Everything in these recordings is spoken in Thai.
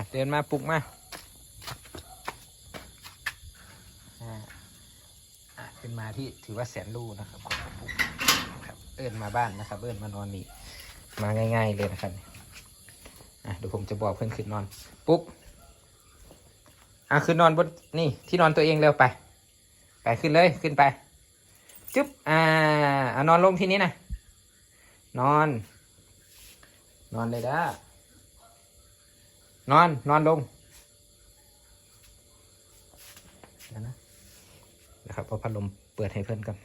ะเดินมาปลุกมาอ่าอะขึ้นมาที่ถือว่าแสนรู้นะครับครับเอิญมาบ้านนะครับ เอิญมานอนนี่มาง่าย ๆเลยนะครับอะเดี๋ยวผมจะบอกเพื่อนขึ้นนอนปลุกอะขึ้นนอนบนนี่ที่นอนตัวเองเร็วไป ไปขึ้นเลยขึ้นไปจึ๊บอ่าอะนอนลงที่นี้นะนอน นอนเลยด้า นอน นอนลงเดี๋ยวนะนะครับเอาพัดลมเปิดให้เพื่อนกัน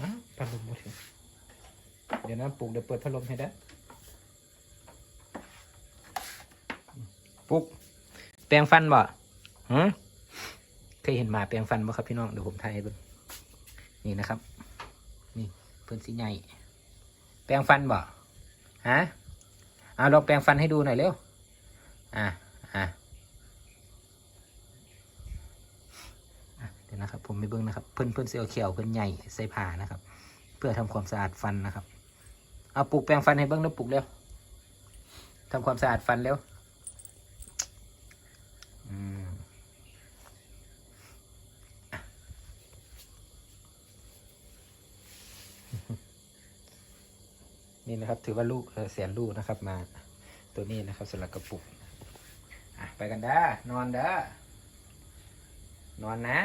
อ้าพัดลมหมดเลยเดี๋ยวนะปลุกเดี๋ยวเปิดพัดลมให้ได้ปลุกแปรงฟันบ่หืเคยเห็นหมาแปรงฟันบ่ครับพี่น้องเดี๋ยวผมถ่ายให้เบิ่ง นี่นะครับ นี่เพิ่นสีใหญ่ แปรงฟันบ่ฮะเอาลองแปรงฟันให้ดูหน่อยเร็ว อะอะเดี๋ยวนะครับ ผมไม่เบิ่งนะครับ เพิ่อนเพิ่อนเสียวเขียวเพิ่อนใหญ่ใส่ผ้านะครับ เพื่อทำความสะอาดฟันนะครับ เอาปลูกแปรงฟันให้เบิ่งแล้วปลูกเร็วทำความสะอาดฟันเร็ว นี่นะครับ ถือว่าลูกเสียนลูกนะครับมา ตัวนี้นะครับสำหรับกระปุกอะไปกันเด้อนอนเด้อนอนนะ